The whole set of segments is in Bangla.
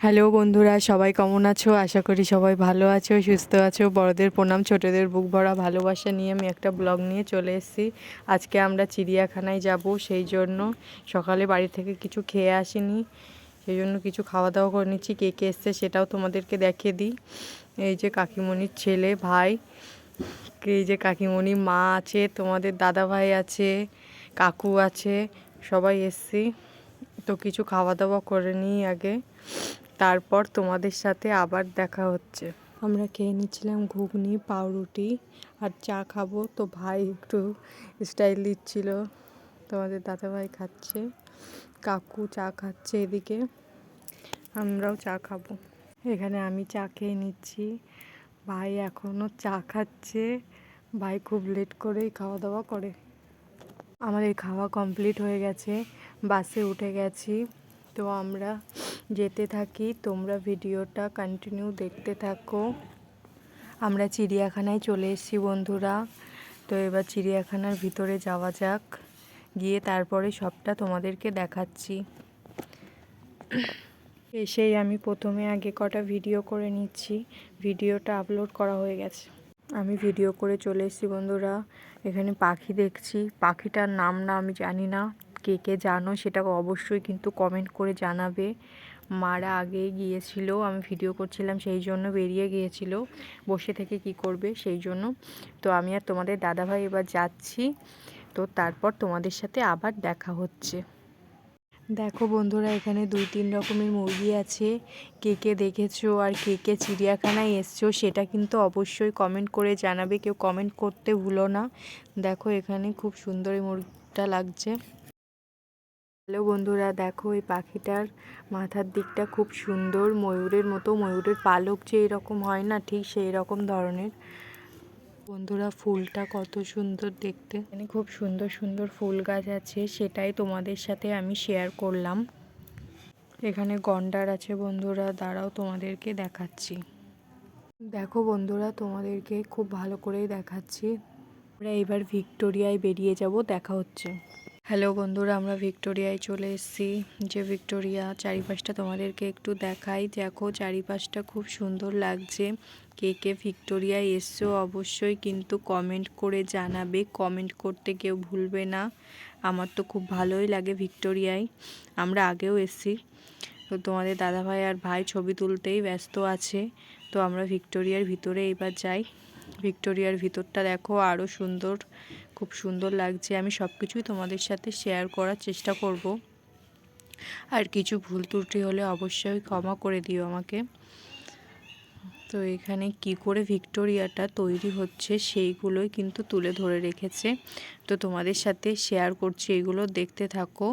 হ্যালো বন্ধুরা, সবাই কেমন আছো? আশা করি সবাই ভালো আছো, সুস্থ আছো। বড়দের প্রণাম, ছোটদের বুক ভরা ভালোবাসা নিয়ে আমি একটা ব্লগ নিয়ে চলে এসেছি। আজকে আমরা চিড়িয়াখানায় যাব, সেই জন্য সকালে বাড়ি থেকে কিছু খেয়ে আসিনি। সেই জন্য কিছু খাওয়া দাওয়া করে নিচ্ছি, কে কে এসছে সেটাও তোমাদেরকে দেখিয়ে দিই। এই যে কাকিমণির ছেলে ভাই, এই যে কাকিমণি মা আছে, তোমাদের দাদা ভাই আছে, কাকু আছে, সবাই এসছি। তো কিছু খাওয়া দাওয়া করে নিই আগে। তারপর তোমাদের সাথে আবার দেখা হচ্ছে। আমরা খেয়ে নিচ্ছিলাম ঘুগনি, পাউরুটি আর চা খাব। তো ভাই একটু স্টাইল দিচ্ছিল। তোমাদের দাদা ভাই খাচ্ছে, কাকু চা খাচ্ছে এদিকে। আমরাও চা খাব। এখানে আমি চা খেয়ে নিচ্ছি। ভাই এখনও চা খাচ্ছে। ভাই খুব লেট করেই খাওয়া দাওয়া করে। আমাদের খাওয়া কমপ্লিট হয়ে গেছে। বাসে উঠে গেছি। তো আমরা যেতে থাকি। তোমরা ভিডিওটা কন্টিনিউ দেখতে থাকো। আমরা চিড়িয়াখানায় চলে এসেছি বন্ধুরা। তো এবার চিড়িয়াখানার ভিতরে যাওয়া যাক। গিয়ে তারপরে সবটা তোমাদেরকে দেখাচ্ছি। এসেই আমি প্রথমে আগে কটা ভিডিও করে নিচ্ছি। ভিডিওটা আপলোড করা হয়ে গেছে। আমি ভিডিও করে চলে এসেছি বন্ধুরা। এখানে পাখি দেখছি। পাখিটার নাম না আমি জানি না। কে কে জানো সেটা অবশ্যই কিন্তু কমেন্ট করে জানাবে। মারা আগে গিয়েছিল, আমি ভিডিও করছিলাম, সেই জন্য বেরিয়ে গিয়েছিল। বসে থেকে কি করবে সেই জন্য। তো আমি আর তোমাদের দাদাভাই এবার যাচ্ছি। তো তারপর তোমাদের সাথে আবার দেখা হচ্ছে। দেখো বন্ধুরা, এখানে দুই তিন রকমের মুরগি আছে। কে কে দেখেছ আর কে কে চিড়িয়াখানায় এসছো সেটা কিন্তু অবশ্যই কমেন্ট করে জানাবে। কেউ কমেন্ট করতে ভুলো না। দেখো এখানে খুব সুন্দর এই মুরগিটা লাগছে। হ্যালো বন্ধুরা, দেখো এই পাখিটার মাথার দিকটা খুব সুন্দর। ময়ূরের মতো, ময়ূরের পালক যে এরকম হয় না, ঠিক সেই রকম ধরনের। বন্ধুরা, ফুলটা কত সুন্দর দেখতে। এখানে খুব সুন্দর সুন্দর ফুল গাছ আছে, সেটাই তোমাদের সাথে আমি শেয়ার করলাম। এখানে গন্ডার আছে বন্ধুরা, দাঁড়াও তোমাদেরকে দেখাচ্ছি। দেখো বন্ধুরা, তোমাদেরকে খুব ভালো করেই দেখাচ্ছি। আমরা এবার ভিক্টোরিয়ায় বেরিয়ে যাব, দেখা হচ্ছে। হ্যালো বন্ধুরা, আমরা ভিক্টোরিয়ায় চলে এসেছি। যে ভিক্টোরিয়া চারিপাশটা তোমাদেরকে একটু দেখাই। দেখো, চারিপাশটা খুব সুন্দর লাগছে। কে কে ভিক্টোরিয়ায় এসছো অবশ্যই কিন্তু কমেন্ট করে জানাবে। কমেন্ট করতে কেউ ভুলবে না। আমার তো খুব ভালোই লাগে ভিক্টোরিয়ায়। আমরা আগেও এসেছি। তো তোমাদের দাদাভাই আর ভাই ছবি তুলতেই ব্যস্ত আছে। তো আমরা ভিক্টোরিয়ার ভিতরে এবার যাই। ভিক্টোরিয়ার ভিতরটা দেখো আরও সুন্দর, খুব সুন্দর লাগছে। আমি সব কিছুই তোমাদের সাথে শেয়ার করার চেষ্টা করব। আর কিছু ভুল ত্রুটি হলে অবশ্যই ক্ষমা করে দিও আমাকে। তো এখানে কি করে ভিক্টোরিয়াটা তৈরি হচ্ছে সেইগুলোই কিন্তু তুলে ধরে রেখেছে। তো তোমাদের সাথে শেয়ার করছি এগুলো, দেখতে থাকো।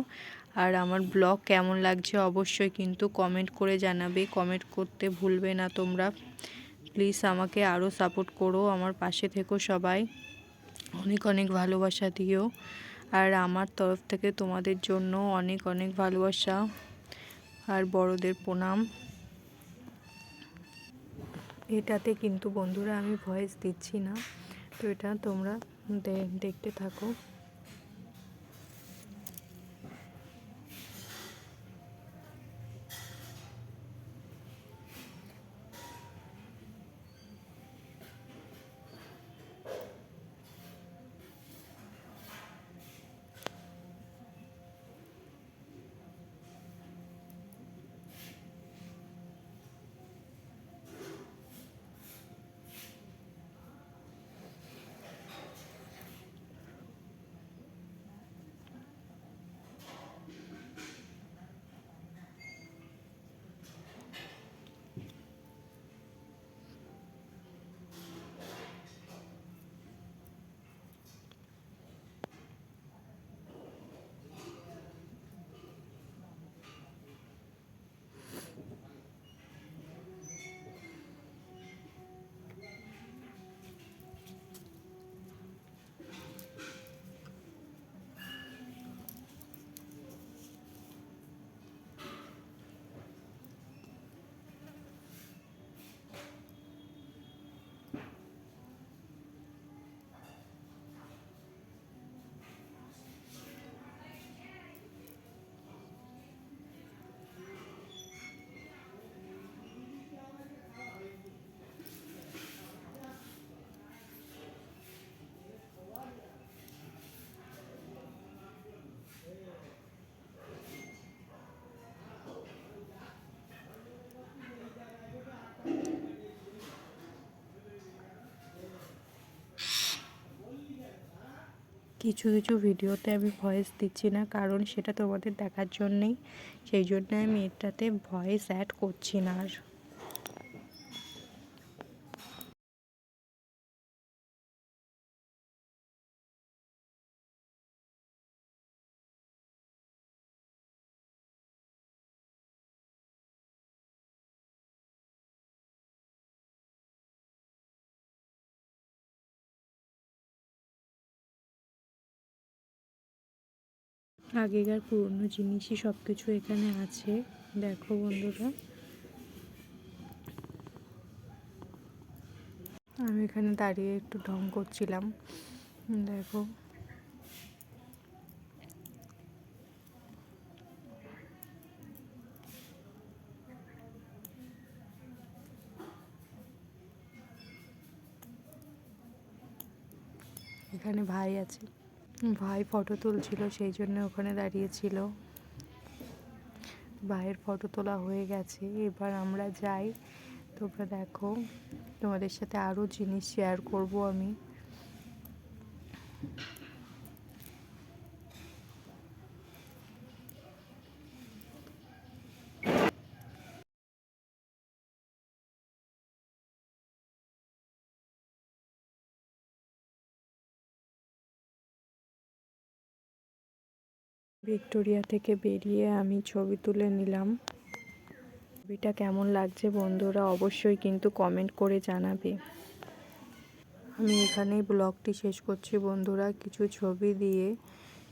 আর আমার ব্লগ কেমন লাগছে অবশ্যই কিন্তু কমেন্ট করে জানাবে। কমেন্ট করতে ভুলবে না তোমরা। প্লিজ আমাকে আরও সাপোর্ট করো, আমার পাশে থেকো সবাই। অনেক অনেক ভালোবাসা দিও। আর আমার তরফ থেকে তোমাদের জন্য অনেক অনেক ভালোবাসা। আর বড়দের প্রণাম। এটাতে কিন্তু বন্ধুরা আমি ভয়েস দিচ্ছি না। তো এটা তোমরা দেখতে থাকো। কিছু কিছু ভিডিওতে আমি ভয়েস দিচ্ছি না, কারণ সেটা তোমাদের দেখার জন্যেই। সেই জন্য আমি এটাতে ভয়েস অ্যাড করছি না আর। আগেকার পুরনো জিনিসই সব কিছু এখানে আছে। দেখো বন্ধুরা। আমি এখানে দাঁড়িয়ে একটু ঢং করছিলাম। দেখো। এখানে ভাই আছে। ভাই ফটো তুলছিল, সেই জন্য ওখানে দাঁড়িয়েছিল। ভাইয়ের ফটো তোলা হয়ে গেছে, এবার আমরা যাই। তোমরা দেখো, তোমাদের সাথে আরও জিনিস শেয়ার করব আমি। ভিক্টোরিয়া থেকে বেরিয়ে আমি ছবি তুলে নিলাম। ছবিটা কেমন লাগছে বন্ধুরা অবশ্যই কিন্তু কমেন্ট করে জানাবে। আমি এখানেই ব্লগটি শেষ করছি বন্ধুরা, কিছু ছবি দিয়ে।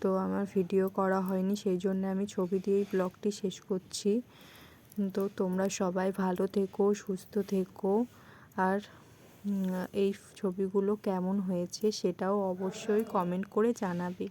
তো আমার ভিডিও করা হয়নি, সেই জন্য আমি ছবি দিয়েই ব্লগটি শেষ করছি। তো তোমরা সবাই ভালো থেকো, সুস্থ থেকো। আর এই ছবিগুলো কেমন হয়েছে সেটাও অবশ্যই কমেন্ট করে জানাবে।